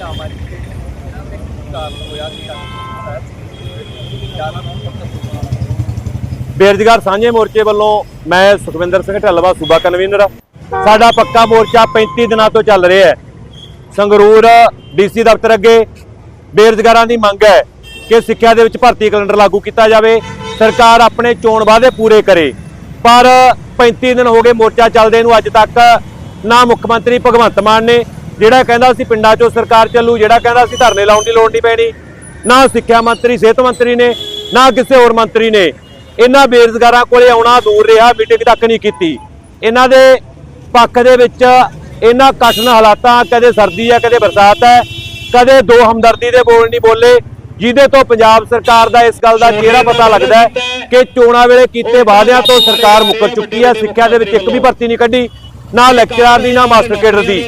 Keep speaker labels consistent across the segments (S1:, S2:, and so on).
S1: ਨਾਮ ਆ ਜੀ ਕਾਰਨ ਹੋਇਆ ਸੀ ਜ਼ਿਆਦਾ
S2: ਬੇਰੁਜ਼ਗਾਰ ਸਾਂਝੇ ਮੋਰਚੇ ਵੱਲੋਂ ਮੈਂ ਸੁਖਵਿੰਦਰ ਸਿੰਘ ਢੱਲਵਾ, ਸੂਬਾ ਕਨਵੀਨਰ। ਸਾਡਾ ਪੱਕਾ ਮੋਰਚਾ 35 ਦਿਨਾਂ ਤੋਂ ਚੱਲ ਰਿਹਾ ਹੈ। ਸੰਗਰੂਰ ਡੀਸੀ ਦਫ਼ਤਰ ਅੱਗੇ ਬੇਰੁਜ਼ਗਾਰਾਂ ਦੀ ਮੰਗ ਹੈ ਕਿ ਸਿੱਖਿਆ ਦੇ ਵਿੱਚ ਭਰਤੀ ਕੈਲੰਡਰ ਲਾਗੂ ਕੀਤਾ ਜਾਵੇ। ਸਰਕਾਰ ਆਪਣੇ ਚੋਣ ਵਾਅਦੇ ਪੂਰੇ ਕਰੇ। ਪਰ 35 ਦਿਨ ਹੋ ਗਏ ਮੋਰਚਾ ਚੱਲਦੇ ਨੂੰ, ਅੱਜ ਤੱਕ ਨਾ ਮੁੱਖ ਮੰਤਰੀ ਭਗਵੰਤ ਮਾਨ ਨੇ ਜਿਹੜਾ ਕਹਿੰਦਾ ਸੀ ਪਿੰਡਾਂ 'ਚੋਂ ਸਰਕਾਰ ਚੱਲੂ ਜਿਹੜਾ ਕਹਿੰਦਾ ਸੀ ਧਰਨੇ ਲਾਉਣ ਦੀ ਲੋੜ ਨਹੀਂ ਪੈਣੀ ਨਾ ਸਿੱਖਿਆ ਮੰਤਰੀ ਸਿਹਤ ਮੰਤਰੀ ਨੇ ਨਾ ਕਿਸੇ ਹੋਰ ਮੰਤਰੀ ਨੇ ਇਹਨਾਂ ਬੇਰੁਜ਼ਗਾਰਾਂ ਕੋਲੇ ਆਉਣਾ ਦੂਰ ਰਿਹਾ ਮੀਟਿੰਗ ਤੱਕ ਨਹੀਂ ਕੀਤੀ। ਇਹਨਾਂ ਦੇ ਪੱਖ ਦੇ ਵਿੱਚ ਇਹਨਾਂ ਕਠਿਨ ਹਾਲਾਤਾਂ ਕਦੇ ਸਰਦੀ ਹੈ ਕਦੇ ਬਰਸਾਤ ਹੈ ਕਦੇ ਦੋ ਹਮਦਰਦੀ ਦੇ ਬੋਲ ਨਹੀਂ ਬੋਲੇ ਜਿਹਦੇ ਤੋਂ ਪੰਜਾਬ ਸਰਕਾਰ ਦਾ ਇਸ ਗੱਲ ਦਾ ਚਿਹਰਾ ਪਤਾ ਲੱਗਦਾ ਕਿ ਚੋਣਾਂ ਵੇਲੇ ਕੀਤੇ ਵਾਅਦਿਆਂ ਤੋਂ ਸਰਕਾਰ ਮੁੱਕਰ ਚੁੱਕੀ ਹੈ ਸਿੱਖਿਆ ਦੇ ਵਿੱਚ ਇੱਕ ਵੀ ਭਰਤੀ ਨਹੀਂ ਕੱਢੀ। ਨਾ ਲੈਕਚਰਰ ਦੀ, ਨਾ ਮਾਸਟਰ ਕੇਡਰ ਦੀ।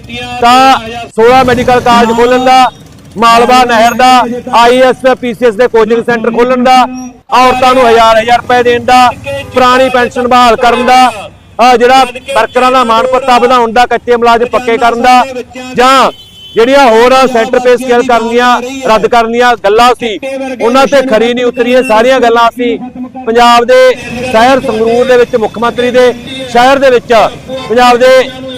S2: ਤਾਂ 16 ਮੈਡੀਕਲ ਕਾਲਜ ਖੋਲਣ ਦਾ, ਮਾਲਵਾ ਨਹਿਰ ਦਾ ਆਈਐਸ ਪੀਸੀਐਸ ਦੇ ਕੋਚਿੰਗ ਸੈਂਟਰ ਖੋਲਣ ਦਾ ਔਰਤਾਂ ਨੂੰ ਹਜ਼ਾਰ ਹਜ਼ਾਰ ਰੁਪਏ ਦੇਣ ਦਾ, ਪੁਰਾਣੀ ਪੈਨਸ਼ਨ ਬਹਾਲ ਕਰਨ ਦਾ ਜਿਹੜਾ ਵਰਕਰਾਂ ਦਾ ਮਾਣ ਪੱਤਾ ਵਧਾਉਣ ਦਾ, ਕੱਚੇ ਮੁਲਾਜ਼ਮ ਪੱਕੇ ਕਰਨ ਦਾ, ਜਾਂ ਜਿਹੜੀਆਂ ਹੋਰ ਸੈਂਟਰ ਪੇ ਸਕੇਲ ਕਰਨੀਆਂ ਰੱਦ ਕਰਨ ਦੀਆਂ ਗੱਲਾਂ ਸੀ, ਉਹਨਾਂ ਤੇ ਖਰੀ ਨਹੀਂ ਉਤਰੀ ਸਾਰੀਆਂ ਗੱਲਾਂ ਅਸੀਂ ਪੰਜਾਬ ਦੇ ਸ਼ਹਿਰ ਸੰਗਰੂਰ ਦੇ ਵਿੱਚ ਮੁੱਖ ਮੰਤਰੀ ਦੇ ਸ਼ਹਿਰ ਦੇ ਵਿੱਚ ਪੰਜਾਬ ਦੇ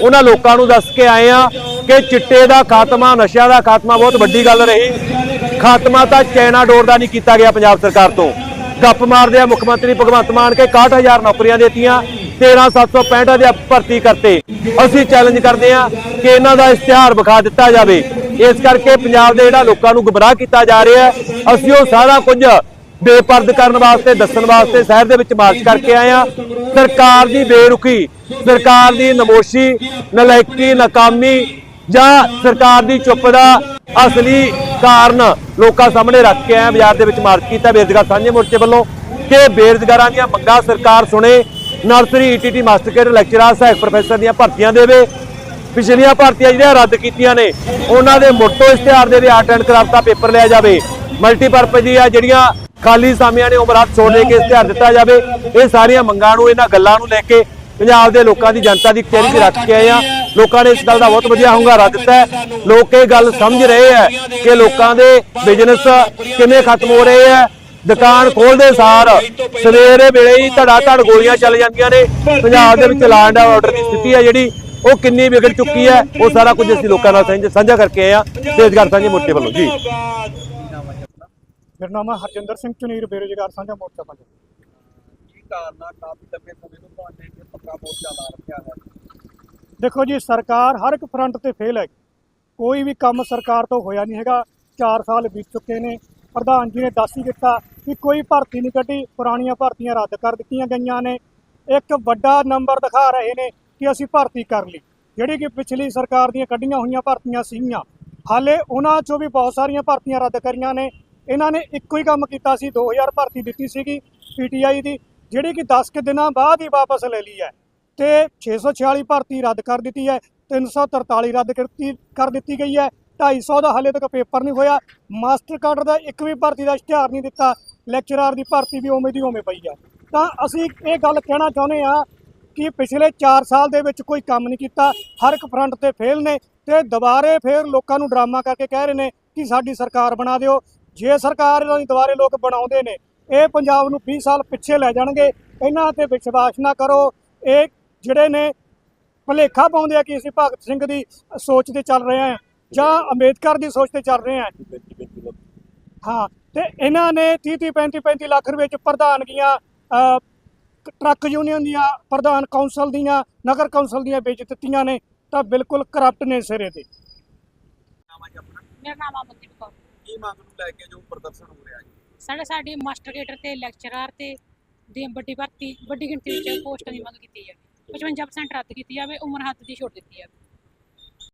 S2: ਉਹਨਾਂ ਲੋਕਾਂ ਨੂੰ ਦੱਸ ਕੇ ਆਏ ਆ ਕਿ ਚਿੱਟੇ ਦਾ ਖਾਤਮਾ, ਨਸ਼ਿਆਂ ਦਾ ਖਾਤਮਾ ਬਹੁਤ ਵੱਡੀ ਗੱਲ ਰਹੀ। ਖਾਤਮਾ ਤਾਂ ਚੈਨਾ ਡੋਰ ਦਾ ਨਹੀਂ ਕੀਤਾ ਗਿਆ ਪੰਜਾਬ ਸਰਕਾਰ ਤੋਂ। ਗੱਪ ਮਾਰਦੇ ਆ ਮੁੱਖ ਮੰਤਰੀ ਭਗਵੰਤ ਮਾਨ ਕੇ 61000 ਨੌਕਰੀਆਂ ਦੇਤੀਆਂ 13765 ਦੇ ਭਰਤੀ ਕਰਤੇ। ਅਸੀਂ ਚੈਲੰਜ ਕਰਦੇ ਆ ਕਿ ਇਹਨਾਂ ਦਾ ਇਸ਼ਤਿਹਾਰ ਵਿਖਾ ਦਿੱਤਾ ਜਾਵੇ। ਇਸ ਕਰਕੇ ਪੰਜਾਬ ਦੇ ਜਿਹੜਾ ਲੋਕਾਂ ਨੂੰ ਗੁੰਮਰਾਹ ਕੀਤਾ ਜਾ ਰਿਹਾ ਅਸੀਂ ਉਹ ਸਾਰਾ ਕੁਝ ਬੇਪਰਦ ਕਰਨ ਵਾਸਤੇ, ਦੱਸਣ ਵਾਸਤੇ ਸ਼ਹਿਰ ਦੇ ਵਿੱਚ ਮਾਰਚ ਕਰਕੇ ਆਏ ਆ ਸਰਕਾਰ ਦੀ ਬੇਰੁਖੀ, ਸਰਕਾਰ ਦੀ ਨਮੋਸ਼ੀ, ਨਲਾਇਕੀ, ਨਾਕਾਮੀ ਜਾਂ ਸਰਕਾਰ ਦੀ ਚੁੱਪ ਦਾ ਅਸਲੀ ਕਾਰਨ ਲੋਕਾਂ ਸਾਹਮਣੇ ਰੱਖ ਕੇ ਆਏ ਬਾਜ਼ਾਰ ਦੇ ਵਿੱਚ ਮਾਰਚ ਕੀਤਾ। ਬੇਰੁਜ਼ਗਾਰ ਸਾਂਝੇ ਮੋਰਚੇ ਵੱਲੋਂ ਕਿ ਬੇਰੁਜ਼ਗਾਰਾਂ ਦੀਆਂ ਮੰਗਾਂ ਸਰਕਾਰ ਸੁਣੇ। Nursery ETT master cadre, lecturer, ਸਹਾਇਕ ਪ੍ਰੋਫੈਸਰ ਦੀਆਂ ਭਰਤੀਆਂ ਦੇਵੇ। ਪਿਛਲੀਆਂ ਭਰਤੀਆਂ ਜਿਹੜੀਆਂ ਰੱਦ ਕੀਤੀਆਂ ਨੇ, ਉਹਨਾਂ ਦੇ ਮੋਟੋ ਇਸ਼ਤਿਹਾਰ ਦੇ ਵੀ ਆਰਟ ਐਂਡ ਕਰਾਫਟ ਦਾ ਪੇਪਰ ਲਿਆ ਜਾਵੇ। ਮਲਟੀਪਰਪਜ਼ ਦੀਆਂ ਜਿਹੜੀਆਂ ਖਾਲੀ ਸਾਮੀਆਂ ਨੇ ਉਮਰ ਹੱਥ ਕੇ ਇਸ਼ਤਿਹਾਰ ਦਿੱਤਾ ਜਾਵੇ। ਇਹ ਸਾਰੀਆਂ ਮੰਗਾਂ ਨੂੰ, ਇਹਨਾਂ ਗੱਲਾਂ ਨੂੰ ਲੈ ਕੇ ਪੰਜਾਬ ਦੇ ਲੋਕਾਂ ਦੀ ਜਨਤਾ ਦੀ ਕਚਹਿਰੀ 'ਚ ਰੱਖ ਕੇ ਆਏ ਆ ਲੋਕਾਂ ਨੇ ਇਸ ਗੱਲ ਦਾ ਬਹੁਤ ਵਧੀਆ ਹੁੰਗਾਰਾ ਦਿੱਤਾ ਹੈ। ਲੋਕ ਇਹ ਗੱਲ ਸਮਝ ਰਹੇ ਆ ਕਿ ਲੋਕਾਂ ਦੇ ਬਿਜ਼ਨਸ ਕਿਵੇਂ ਖਤਮ ਹੋ ਰਹੇ ਆ ਦੁਕਾਨ ਖੋਲਦੇ ਸਾਰ ਸਵੇਰੇ ਵੇਲੇ ਹੀ ਧੜਾ ਧੜ ਗੋਲੀਆਂ ਚੱਲ ਜਾਂਦੀਆਂ ਨੇ। ਪੰਜਾਬ ਦੇ ਵਿੱਚ ਲਾਂਡ ਆਰਡਰ ਦੀ ਸਥਿਤੀ ਹੈ ਜਿਹੜੀ, ਉਹ ਕਿੰਨੀ ਵਿਗੜ ਚੁੱਕੀ ਹੈ, ਉਹ ਸਾਰਾ ਕੁਝ ਅਸੀਂ ਲੋਕਾਂ ਨਾਲ ਸਾਂਝਾ ਕਰਕੇ ਆਏ ਆ ਤੇਜਗਰ ਸਾਂਝੇ ਮੋਟੇ ਵੱਲੋਂ ਜੀ।
S3: ਮੇਰਾ ਨਾਮ ਹੈ ਹਰਜਿੰਦਰ ਸਿੰਘ ਚੁਨੀਰ ਬੇਰੁਜ਼ਗਾਰ ਸਾਂਝਾ ਮੋਰਚਾ ਪੰਜਾਬ
S1: ਕੀ ਕਾਰਨ ਆ? ਕਾਫੀ ਲੰਬੇ ਸਮੇਂ ਤੋਂ ਤੁਹਾਡੇ ਇੱਥੇ ਪੱਕਾ ਮੋਰਚਾ ਲਾ ਰੱਖਿਆ ਹੈ।
S3: ਦੇਖੋ ਜੀ ਸਰਕਾਰ ਹਰ ਇੱਕ ਫਰੰਟ ਤੇ ਫੇਲ ਹੈ। ਕੋਈ ਵੀ ਕੰਮ ਸਰਕਾਰ ਤੋਂ ਹੋਇਆ ਨਹੀਂ ਹੈਗਾ। 4 ਸਾਲ ਬੀਤ ਚੁੱਕੇ ਨੇ। ਪ੍ਰਧਾਨ ਜੀ ਨੇ ਦੱਸ ਹੀ ਦਿੱਤਾ ਕਿ ਕੋਈ ਭਰਤੀ ਨਹੀਂ ਕੱਢੀ। ਪੁਰਾਣੀਆਂ ਭਰਤੀਆਂ ਰੱਦ ਕਰ ਦਿੱਤੀਆਂ ਗਈਆਂ ਨੇ। ਇੱਕ ਵੱਡਾ ਨੰਬਰ ਦਿਖਾ ਰਹੇ ਨੇ ਕਿ ਅਸੀਂ ਭਰਤੀ ਕਰ ਲਈ। ਜਿਹੜੀ ਕਿ ਪਿਛਲੀ ਸਰਕਾਰ ਦੀਆਂ ਕੱਢੀਆਂ ਹੋਈਆਂ ਭਰਤੀਆਂ ਸੀਗੀਆਂ। ਹਾਲੇ ਉਹਨਾਂ ਚੋਂ ਵੀ ਬਹੁਤ ਸਾਰੀਆਂ ਭਰਤੀਆਂ ਰੱਦ ਕਰੀਆਂ ਨੇ। ਇਹਨਾਂ ਨੇ ਇੱਕੋ ਹੀ ਕੰਮ ਕੀਤਾ ਸੀ 2000 ਭਰਤੀ ਦਿੱਤੀ ਸੀਗੀ ਪੀਟੀਆਈ ਦੀ, ਜਿਹੜੀ ਕਿ 10 ਕੁ ਦਿਨਾਂ ਬਾਅਦ ਹੀ ਵਾਪਸ ਲੈ ਲਈ ਹੈ ਤੇ 646 ਭਰਤੀ ਰੱਦ ਕਰ ਦਿੱਤੀ ਹੈ 343 ਰੱਦ ਕਰਤੀ, ਕਰ ਦਿੱਤੀ ਗਈ ਹੈ 250 ਦਾ ਹਲੇ ਤੱਕ ਪੇਪਰ ਨਹੀਂ ਹੋਇਆ ਮਾਸਟਰ ਕਾਰਡ ਦਾ ਇੱਕ ਵੀ ਭਰਤੀ ਦਾ ਇਸ਼ਤਿਹਾਰ ਨਹੀਂ ਦਿੱਤਾ, ਲੈਕਚਰਰ ਦੀ ਭਰਤੀ ਵੀ ਉਵੇਂ ਦੀ ਉਵੇਂ ਪਈ ਆ ਤਾਂ ਅਸੀਂ ਇਹ ਗੱਲ ਕਹਿਣਾ ਚਾਹੁੰਦੇ ਆ ਕਿ ਪਿਛਲੇ 4 ਸਾਲ ਦੇ ਵਿੱਚ ਕੋਈ ਕੰਮ ਨਹੀਂ ਕੀਤਾ, ਹਰ ਇੱਕ ਫਰੰਟ ਤੇ ਫੇਲ ਨੇ ਤੇ ਦੁਬਾਰੇ ਫੇਰ ਲੋਕਾਂ ਨੂੰ ਡਰਾਮਾ ਕਰਕੇ ਕਹਿ ਰਹੇ ਨੇ ਕਿ ਸਾਡੀ ਸਰਕਾਰ ਬਣਾ ਦਿਓ ਜੇ ਸਰਕਾਰ ਇਹਨਾਂ ਦੀ ਦੁਬਾਰੇ ਲੋਕ ਬਣਾਉਂਦੇ ਨੇ, ਇਹ ਪੰਜਾਬ ਨੂੰ 20 ਸਾਲ ਪਿੱਛੇ ਲੈ ਜਾਣਗੇ, ਇਹਨਾਂ ਤੇ ਵਿਸ਼ਵਾਸ ਨਾ ਕਰੋ। ਇਹ ਜਿਹੜੇ ਨੇ ਭਲੇਖਾ ਪਾਉਂਦੇ ਆ ਕਿ ਅਸੀਂ ਭਗਤ ਸਿੰਘ ਦੀ ਸੋਚ ਤੇ ਚੱਲ ਰਹੇ ਹਾਂ, ਜਾਂ ਅੰਬੇਦਕਰ ਦੀ ਸੋਚ ਤੇ ਚੱਲ ਰਹੇ ਹਾਂ। ਹਾਂ, ਤੇ ਇਹਨਾਂ ਨੇ 30 30 35 35 ਲੱਖ ਰੁਪਏ ਚ ਪ੍ਰਧਾਨਗੀਆਂ ਟਰੱਕ ਯੂਨੀਅਨ ਦੀਆਂ, ਪ੍ਰਧਾਨ ਕੌਂਸਲ ਦੀਆਂ, ਨਗਰ ਕੌਂਸਲ ਦੀਆਂ ਵੇਚ ਦਿੱਤੀਆਂ ਨੇ, ਤਾਂ ਬਿਲਕੁਲ ਕਰਪਟ ਨੇ ਸਿਰੇ ਤੇ।
S4: ਮੇਰਾ ਨਾਮ ਅਮਨਦੀਪ ਕੌਰ।
S1: ਕੀ ਮੰਗ ਨੂੰ ਲੈ ਕੇ ਜੋ ਪ੍ਰਦਰਸ਼ਨ ਹੋ ਰਿਹਾ ਜੀ?
S4: ਸਾਡੇ ਸਾਡੀ ਮਾਸਟਰ ਗੇਟਰ ਤੇ ਲੈਕਚਰਰ ਤੇ ਦੀ ਵੱਡੀ ਭਰਤੀ ਵੱਡੀ ਗਿਣਤੀ ਵਿੱਚ ਪੋਸਟਾਂ ਦੀ ਮੰਗ ਕੀਤੀ ਜਾਵੇ। 55% ਰੱਦ ਕੀਤੀ ਜਾਵੇ, ਉਮਰ ਹੱਦ ਦੀ ਛੋਟ ਦਿੱਤੀ ਜਾਵੇ।